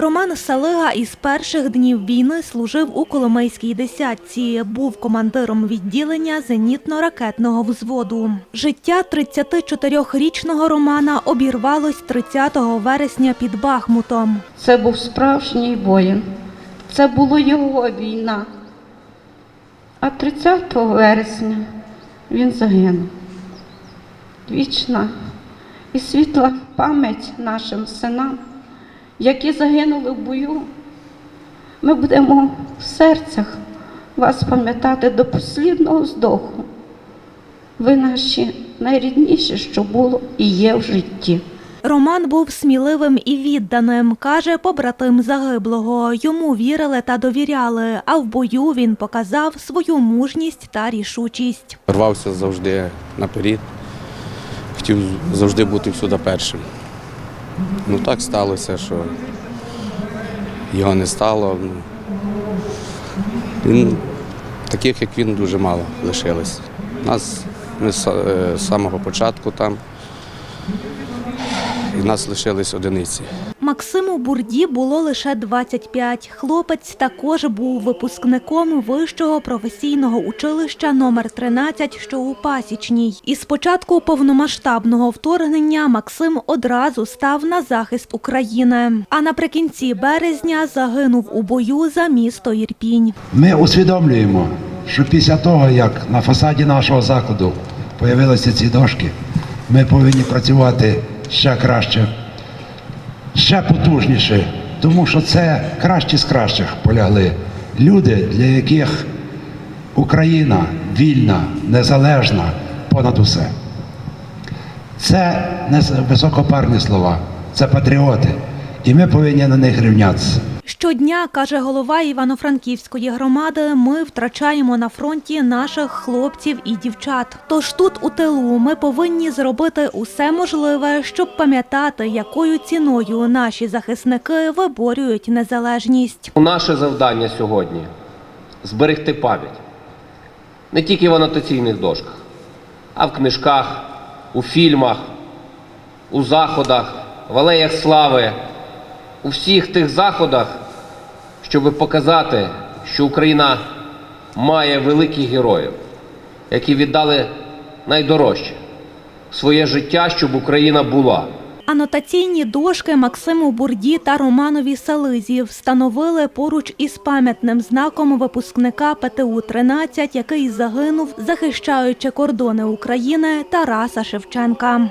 Роман Салига із перших днів війни служив у Коломийській десятці. Був командиром відділення зенітно-ракетного взводу. Життя 34-річного Романа обірвалось 30 вересня під Бахмутом. Це був справжній воїн. Це була його війна. А 30 вересня він загинув. Вічна і світла пам'ять нашим синам, які загинули в бою. Ми будемо в серцях вас пам'ятати до послідного здоху. Ви наші найрідніші, що було і є в житті. Роман був сміливим і відданим, каже побратим загиблого. Йому вірили та довіряли, а в бою він показав свою мужність та рішучість. Рвався завжди наперед, хотів завжди бути всюди першим. Ну так сталося, що його не стало. Він, таких, як він, дуже мало лишилось. Нас ми з е, самого початку там, і нас лишились одиниці. Максиму Бурді було лише 25. Хлопець також був випускником вищого професійного училища номер 13, що у Пасічній. І з початку повномасштабного вторгнення Максим одразу став на захист України. А наприкінці березня загинув у бою за місто Ірпінь. Ми усвідомлюємо, що після того, як на фасаді нашого закладу появилися ці дошки, ми повинні працювати ще краще, ще потужніше, тому що це кращі з кращих полягли. Люди, для яких Україна вільна, незалежна понад усе. Це не високопарні слова, це патріоти. І ми повинні на них рівнятися. Щодня, каже голова Івано-Франківської громади, ми втрачаємо на фронті наших хлопців і дівчат. Тож тут у тилу ми повинні зробити усе можливе, щоб пам'ятати, якою ціною наші захисники виборюють незалежність. Наше завдання сьогодні зберегти пам'ять не тільки в анотаційних дошках, а в книжках, у фільмах, у заходах, в алеях слави, у всіх тих заходах, щоб показати, що Україна має великих героїв, які віддали найдорожче своє життя, щоб Україна була. Анотаційні дошки Максиму Бурді та Романові Сализі встановили поруч із пам'ятним знаком випускника ПТУ 13 який загинув, захищаючи кордони України Тараса Шевченка.